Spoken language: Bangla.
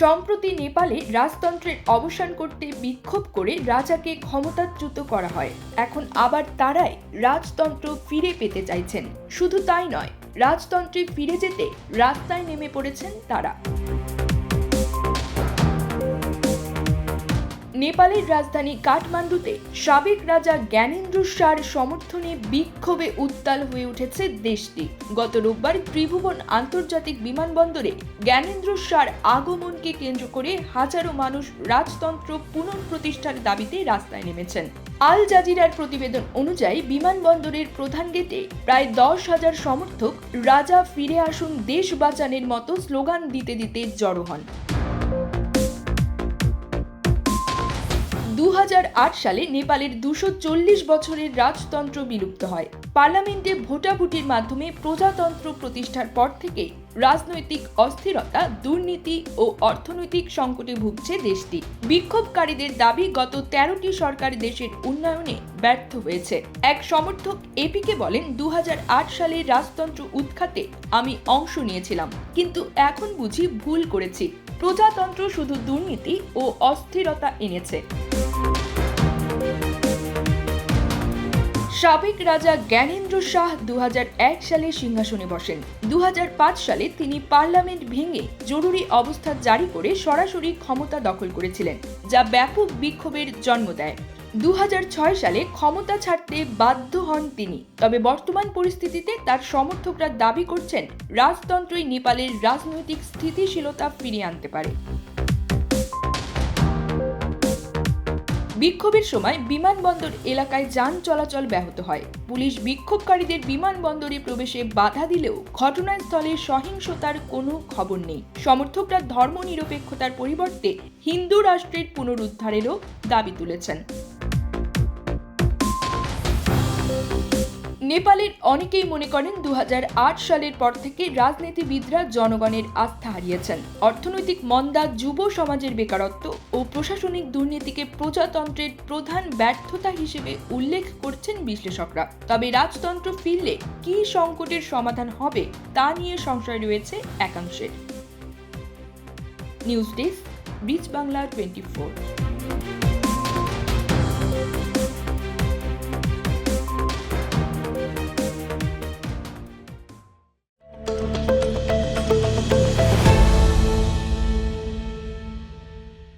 সম্প্রতি নেপালে রাজতন্ত্রের অবসান করতে বিক্ষোভ করে রাজাকে ক্ষমতাচ্যুত করা হয়। এখন আবার তারাই রাজতন্ত্র ফিরে পেতে চাইছেন। শুধু তাই নয়, রাজতন্ত্রে ফিরে যেতে রাস্তায় নেমে পড়েছেন তারা। নেপালের রাজধানী কাঠমান্ডুতে সাবেক রাজা জ্ঞানেন্দ্র শাহর সমর্থনে বিক্ষোভে উত্তাল হয়ে উঠেছে দেশটি। গত রোববার ত্রিভুবন আন্তর্জাতিক বিমানবন্দরে জ্ঞানেন্দ্র শাহর আগমনকে কেন্দ্র করে হাজারো মানুষ রাজতন্ত্র পুনঃপ্রতিষ্ঠার দাবিতে রাস্তায় নেমেছেন। আল জাজিরার প্রতিবেদন অনুযায়ী বিমানবন্দরের প্রধান গেটে প্রায় দশ হাজার সমর্থক রাজা ফিরে আসুন দেশ বাঁচানের মতো স্লোগান দিতে দিতে জড়ো হন। দু হাজার আট সালে নেপালের দুশো বছরের রাজতন্ত্র বিলুপ্ত হয়। পার্লামেন্টে ভোটাভুটির মাধ্যমে প্রজাতন্ত্র প্রতিষ্ঠার পর থেকে রাজনৈতিক অস্থিরতা, দুর্নীতি ও অর্থনৈতিক সংকটে ভুগছে দেশটি। বিক্ষোভকারীদের দাবি গত তেরোটি সরকার দেশের উন্নয়নে ব্যর্থ হয়েছে। এক সমর্থক এপিকে বলেন দু হাজার আট সালে রাজতন্ত্র উৎখাতে আমি অংশ নিয়েছিলাম, কিন্তু এখন বুঝি ভুল করেছি। প্রজাতন্ত্র শুধু দুর্নীতি ও অস্থিরতা এনেছে। সাবেক রাজা জ্ঞানেন্দ্র শাহ দু হাজার এক সালে সিংহাসনে বসেন। দু হাজার পাঁচ সালে তিনি পার্লামেন্ট ভেঙে জরুরি অবস্থা জারি করে সরাসরি ক্ষমতা দখল করেছিলেন, যা ব্যাপক বিক্ষোভের জন্ম দেয়। দু হাজার ছয় সালে ক্ষমতা ছাড়তে বাধ্য হন তিনি, তবে বর্তমান পরিস্থিতিতে তার সমর্থকরা দাবি করছেন, রাজতন্ত্রই নেপালের রাজনৈতিক স্থিতিশীলতা ফিরিয়ে আনতে পারে। বিক্ষোভের সময় বিমানবন্দর এলাকায় যান চলাচল ব্যাহত হয়। পুলিশ বিক্ষোভকারীদের বিমানবন্দরে প্রবেশে বাধা দিলেও ঘটনাস্থলে সহিংসতার কোনো খবর নেই। সমর্থকরা ধর্মনিরপেক্ষতার পরিবর্তে হিন্দু রাষ্ট্রের পুনরুদ্ধারেরও দাবি তুলেছেন। নেপালের অনেকেই মনে করেন দু হাজার আট সালের পর থেকে রাজনীতিবিদরা জনগণের আস্থা হারিয়েছেন। অর্থনৈতিক মন্দা যুব সমাজের বেকারত্ব ও প্রশাসনিক দুর্নীতিকে প্রজাতন্ত্রের প্রধান ব্যর্থতা হিসেবে উল্লেখ করছেন বিশ্লেষকরা। তবে রাজতন্ত্র ফিরলে কী সংকটের সমাধান হবে তা নিয়ে সংশয় রয়েছে একাংশের। নিউজ ডেস্ক বিচ বাংলা টোয়েন্টি ফোর।